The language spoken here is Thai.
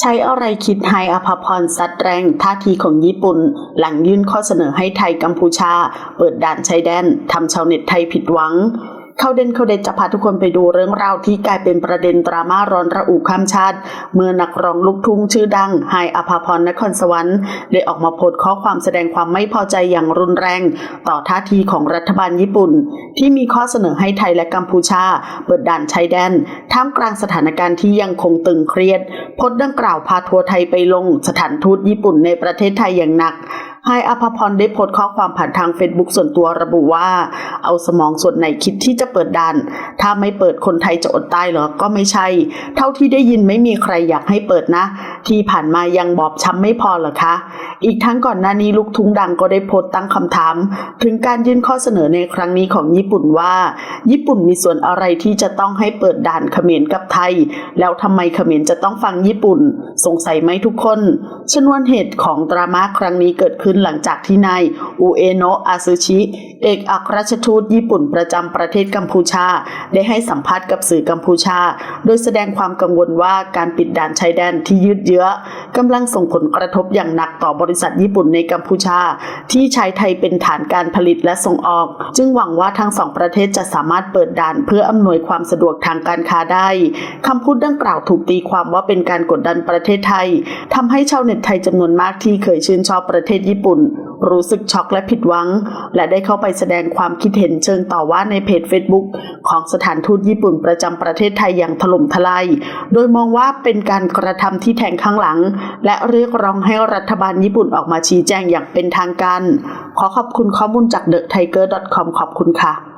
ใช้อะไรคิดไทยอภพรซัดแรงท่าทีของญี่ปุ่น หลังยื่นข้อเสนอให้ไทยกัมพูชา เปิดด่านชายแดนทำชาวเน็ตไทยผิดหวัง เข้าเด่นเข้าเด็ดจะพาทุกคนไปดูเรื่องราวที่กลายเป็นประเด็นดราม่าร้อนระอุข้ามชาติ เมื่อนักร้องลูกทุ่งชื่อดังไฮอภพรนครสวรรค์ได้ออกมาโพสต์ข้อความแสดงความไม่พอใจอย่างรุนแรง ต่อท่าทีของรัฐบาลญี่ปุ่น ที่มีข้อเสนอให้ไทยและกัมพูชา เปิดด่านชายแดน ท่ามกลางสถานการณ์ที่ยังคงตึงเครียดโพสต์ดังกล่าวพาทัวร์ไทยไปลงสถานทูตญี่ปุ่นในประเทศไทยอย่างหนัก ไฮอภพรได้โพสต์ข้อความผ่านทางเฟซบุ๊กส่วนตัวระบุว่า เอาสมองส่วนไหนคิดที่จะเปิดด่านถ้าไม่เปิดคนไทยจะอดตายเหรอ ก็ไม่ใช่ เท่าที่ได้ยินไม่มีใครอยากให้เปิดนะ ที่ผ่านมายังบอบช้ำไม่พอเหรอคะ อีกทั้งก่อนหน้านี้ลูกทุ่งดังก็ได้โพสต์ตั้งคำถาม ถึงการยื่นข้อเสนอในครั้งนี้ของญี่ปุ่นว่า ญี่ปุ่นมีส่วนอะไรที่จะต้องให้เปิดด่านเขมรกับไทย แล้วทำไมเขมรจะต้องฟังญี่ปุ่น สงสัยไหมทุกคน ชนวนเหตุของดราม่าครั้งนี้เกิดขึ้นหลังจากที่นายอุเอโนะอาซึชิ เอกอัครราชทูตญี่ปุ่นประจำประเทศกัมพูชา ได้ให้สัมภาษณ์กับสื่อกัมพูชา โดยแสดงความกังวลว่าการปิดด่านชายแดนที่ยืดเยื้อกำลังส่งผลกระทบอย่างหนักต่อบริษัทญี่ปุ่นในกัมพูชา ที่ใช้ไทยเป็นฐานการผลิตและส่งออก จึงหวังว่าทั้งสองประเทศจะสามารถเปิดด่านเพื่ออำนวยความสะดวกทางการค้าได้คำพูดดังกล่าวถูกตีความว่าเป็นการกดดันประเทศไทยทำให้ชาวเน็ตไทยจำนวนมากที่เคยชื่นชอบประเทศญี่ปุ่นรู้สึกช็อกและผิดหวัง และได้เข้าไปแสดงความคิดเห็นเชิงต่อว่าในเพจ Facebook ของสถานทูตญี่ปุ่นประจำประเทศไทยอย่างถล่มทลาย โดยมองว่าเป็นการกระทำที่แทงข้างหลัง และเรียกร้องให้รัฐบาลญี่ปุ่นออกมาชี้แจงอย่างเป็นทางการ ขอขอบคุณข้อมูลจาก TheTiger.com ขอบคุณค่ะ